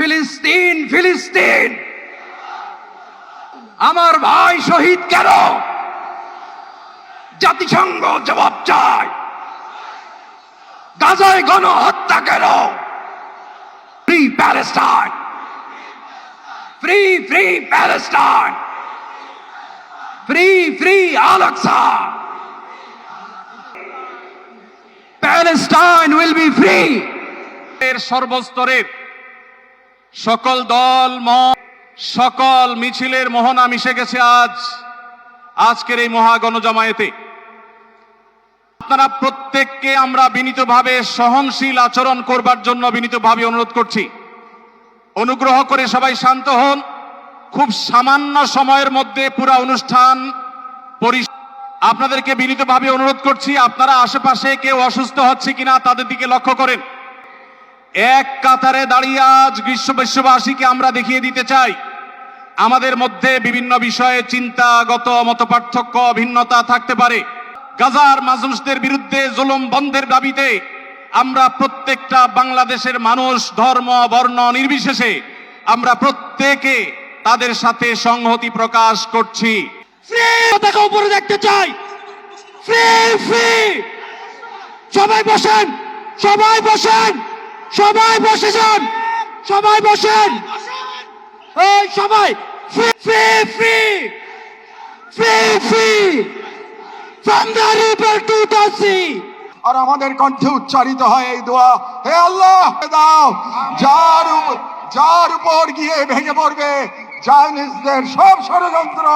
ফিলিস্তিন ফিলিস্তিন। আমার ভাই শহীদ কেন? জাতিসংঘ জবাব চায়। গাজায় গণহত্যা কেন? Free Palestine free free Palestine free free Al Aqsa Palestine will be free এর সর্বস্তরের সকল দল, মত, সকল মিছিলের মোহনা মিশে গেছে আজ, আজকের এই মহা গণজমায়েতে। আপনারা প্রত্যেককে আমরা বিনীতভাবে সহনশীল আচরণ করবার জন্য বিনীতভাবে অনুরোধ করছি। অনুগ্রহ করে সবাই শান্ত হন। খুব সামান্য সময়ের মধ্যে পুরো অনুষ্ঠান পরি আপনাদেরকে বিনীতভাবে অনুরোধ করছি, আপনারা আশেপাশে কেউ অসুস্থ হচ্ছে কিনা তাদের দিকে লক্ষ্য করেন। এক কাতারে দাঁড়িয়ে আজ গ্রীষ্ম বিশ্ববাসীকে আমরা দেখিয়ে দিতে চাই। আমাদের মধ্যে বিভিন্ন বিষয়ে চিন্তাগত মত পার্থক্য ভিন্নতা থাকতে পারে। গাজার মাজুসদের বিরুদ্ধে জুলুম বন্ধের দাবিতে আমরা প্রত্যেকটা বাংলাদেশের মানুষ ধর্ম, বর্ণ নির্বিশেষে আমরা প্রত্যেকে তাদের সাথে সংহতি প্রকাশ করছি। উপরে দেখতে চাই। ফ্রি ফ্রি সবাই বসেন সবাই বসেন। সবাই বসে যান সবাই বসেন। এই সবাই free free free free free to the sea আর আমাদের কণ্ঠে উচ্চারিত হয় এই দোয়া হে আল্লাহ দাও। যার যার উপর গিয়ে ভেঙে পড়বে চাইনিজদের সব ষড়যন্ত্র।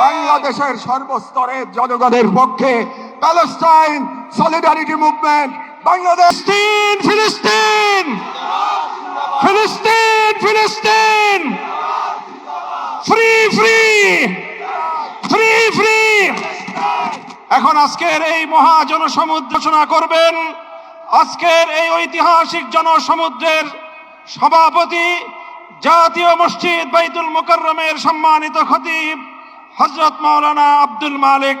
বাংলাদেশের সর্বস্তরের জনগণের পক্ষে প্যালেস্টাইন সলিডারিটি মুভমেন্ট বাংলাদেশ ফিলিস্তিন ফিলিস্তিন। ফিলিস্তিন ফিলিস্তিন। ফ্রি ফ্রি ফ্রি ফ্রি এখন আজকের এই মহা জনসমুদ্র রচনা করবেন আজকের এই ঐতিহাসিক জনসমুদ্রের সভাপতি জাতীয় মসজিদ বাইতুল মুকাররমের সম্মানিত খতিব হজরত মাওলানা আব্দুল মালিক।